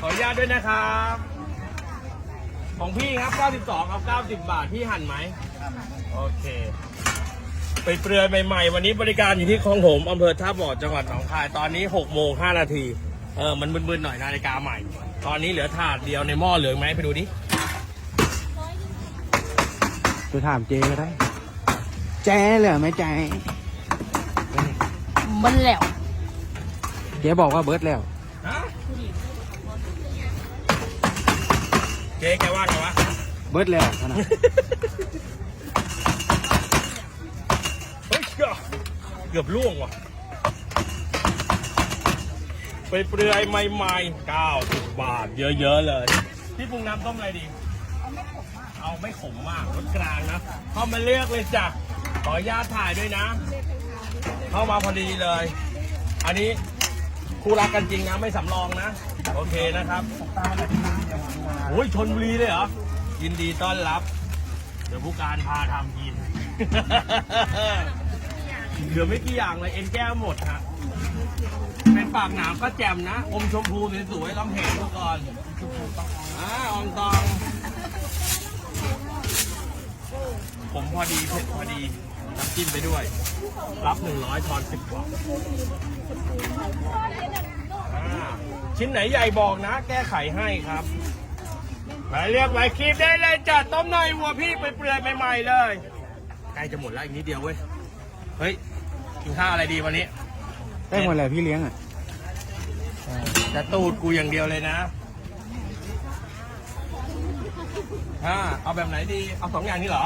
ขออนุญาตด้วยนะครับ ของพี่ครับ 92เอา90 บาท พี่หั่นไหม โอเค ไปเปลือยใหม่ๆ วันนี้บริการอยู่ที่คลองผมอำเภอท่าบ่อจังหวัดหนองคาย ตอนนี้6โมง5นาที เออ มันมึนๆ หน่อยนาฬิกาใหม่ ตอนนี้เหลือถาดเดียวในหม้อเหลืองไหมไปดูดิไปถามเจก็ได้ แจเหลือไหมแจมันแล้ว เจบอกว่าเบิร์ดแล้ว ฮะ เจ๊แกว่าไงวะเบิร์ดแล้วขนาดเฮ้ยเกือบเกือบล่วงว่ะ ไปเปลือยใหม่ๆ90 บาท เยอะ ๆ เลย พี่ปรุงน้ำต้มอะไรดี เอาไม่ขมมาก รสกลางนะ เข้ามาเลือกเลยจ้ะ ขออนุญาตถ่ายด้วยนะ เข้ามาพอดีเลย อันนี้คู่รักกันจริงนะ ไม่สำรองนะ โอเคนะครับโอ้ยชนบุรีเลยเหรอ ยินดีต้อนรับ เดี๋ยวผู้การพาทำกิน เหลือไม่กี่อย่างเลยเอ็นแก้วหมดฮะเป็นปากหนามก็แจ่มนะ อมชมพูสวยๆลองเห็นดูก่อนอ่าอองตอง ผมพอดีเผ็ดพอดีน้ำจิ้มไปด้วย รับหนึ่งร้อยทอนสิบบาทอ่าชิ้นไหนใหญ่บอกนะ แก้ไขให้ครับไปเรียกไปคลิปได้เลยจัดต้มหน่อยวัวพี่ไปเปลือยใหม่ๆเลยใกล้จะหมดแล้วอีกนิดเดียวเว้ยเฮ้ยกินข้าวอะไรดีวันนี้ ได้หมดแล้วพี่เลี้ยงอะจะตูดกูอย่างเดียวเลยนะอ่าเอาแบบไหนดี เอาสองอย่างนี้เหรอ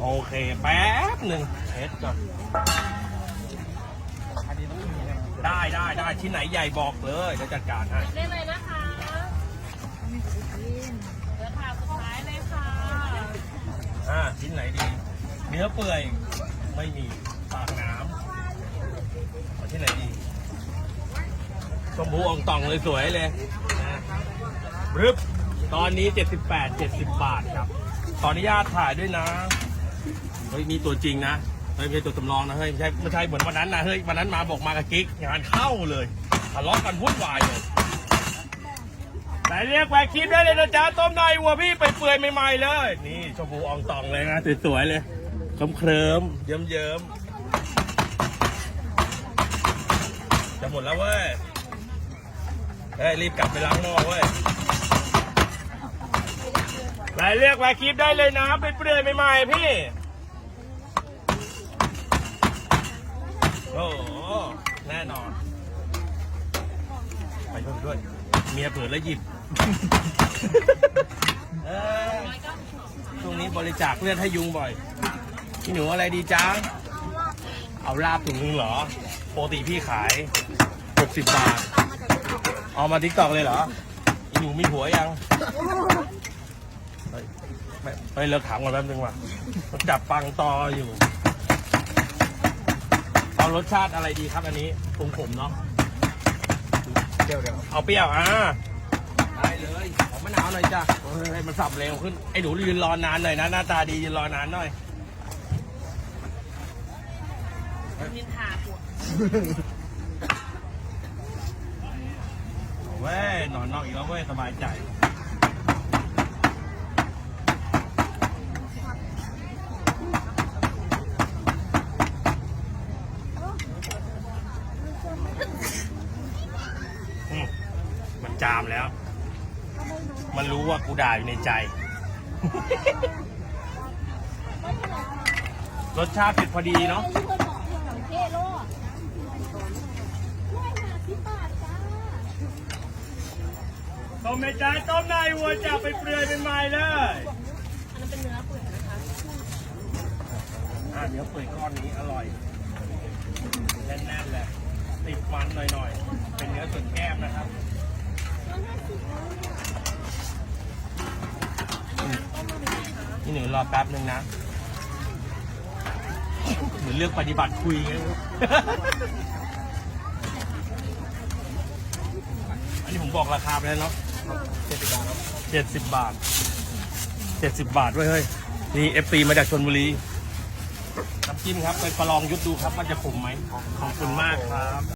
โอเค แป๊บหนึ่งเทสก่อน ได้ได้ได้ชิ้นไหนใหญ่บอกเลยจะจัดการให้ได้เลยนะคะเดี๋ยวถามสุดท้ายเลยค่ะอ่าชิ้นไหนดี เนื้อเปื่อยไม่มีปากน้ำเอาชิ้นไหนดีชมพูอ่องตองเลยสวยเลยนะรึบตอนนี้ 78 70 บาทครับ ขออนุญาตถ่ายด้วยนะ เฮ้ยนี่ตัวจริงนะ เฮ้ยไม่ใช่ตัวจำลองนะเฮ้ยไม่ใช่ไม่ใช่เหมือนวันนั้นนะเฮ้ยวันนั้นมาบอกมากับกิ๊กงานเข้าเลยทะเลาะกันวุ่นวายเลยไหนเรียกไปคลิปได้เลยนะจ๊ะต้มในวัวพี่ไปเปื่อยใหม่ๆเลย นี่ชมพูอองตองเลยนะสวยๆเลยเคลิ้มเคลิ้มเยิ้มเยิ้มๆจะหมดแล้วเว้ยเฮ้ยรีบกลับไปล้างหม้อเว้ยไหนเรียกไปคลิปได้เลยนะไปเปลือยใหม่ๆพี่ โอ้โหแน่นอน ไปด้วยด้วย เมียเปิดแล้วหยิบเออช่วงนี้บริจาคเลือดให้ยุงบ่อย พี่หนูอะไรดีจ้าเอาลาบถุงนึงเหรอปกติพี่ขาย 60 บาท เอามาทิกตอกเลยเหรอพี่หนูมีผัวยังเฮ้ยไม่ไม่เลิกถามก่อนแป๊บนึงว่ะจับปังตออยู่ เอารสชาติอะไรดีครับอันนี้ปรุงผมเนาะเดี๋ยวเดี๋ยวเอาเปรี้ยวอ่าได้เลยขอมะนาวหน่อยจ้ะเฮ้ยมันสับเร็วขึ้นไอ้หนูยืนรอนานหน่อยนะหน้าตาดียืนรอนานหน่อยนินทาปวดเอาเว้ยนอนนอกอีกแล้วเว้ยสบายใจ อืมมันจามแล้ว มันรู้ว่ากูด่าอยู่ในใจ รสชาติเผ็ดพอดีเนาะต้มในจานต้มในวัวจะไปเปลือยเป็นไม้เลยอันนั้นเป็นเนื้อเปื่อยนะคะอ่าเดี๋ยวเปื่อยก้อนนี้อร่อยแน่นๆเลยติดมันหน่อยๆ เป็นเนื้อส่วนแก้มนะครับ หนูรอแป๊บนึงนะ เหมือนเลือกปฏิบัติคุยไงอันนี้ผมบอกราคาไปแล้วเนาะเจ็ดสิบบาทเจ็ดสิบบาทเจ็ดสิบบาทด้วยเฮ้ย นี่เอฟซีมาจากชนบุรีน้ำจิ้มครับ ไปประลองยุทธดูครับว่าจะขมไหมขอบคุณมากครับ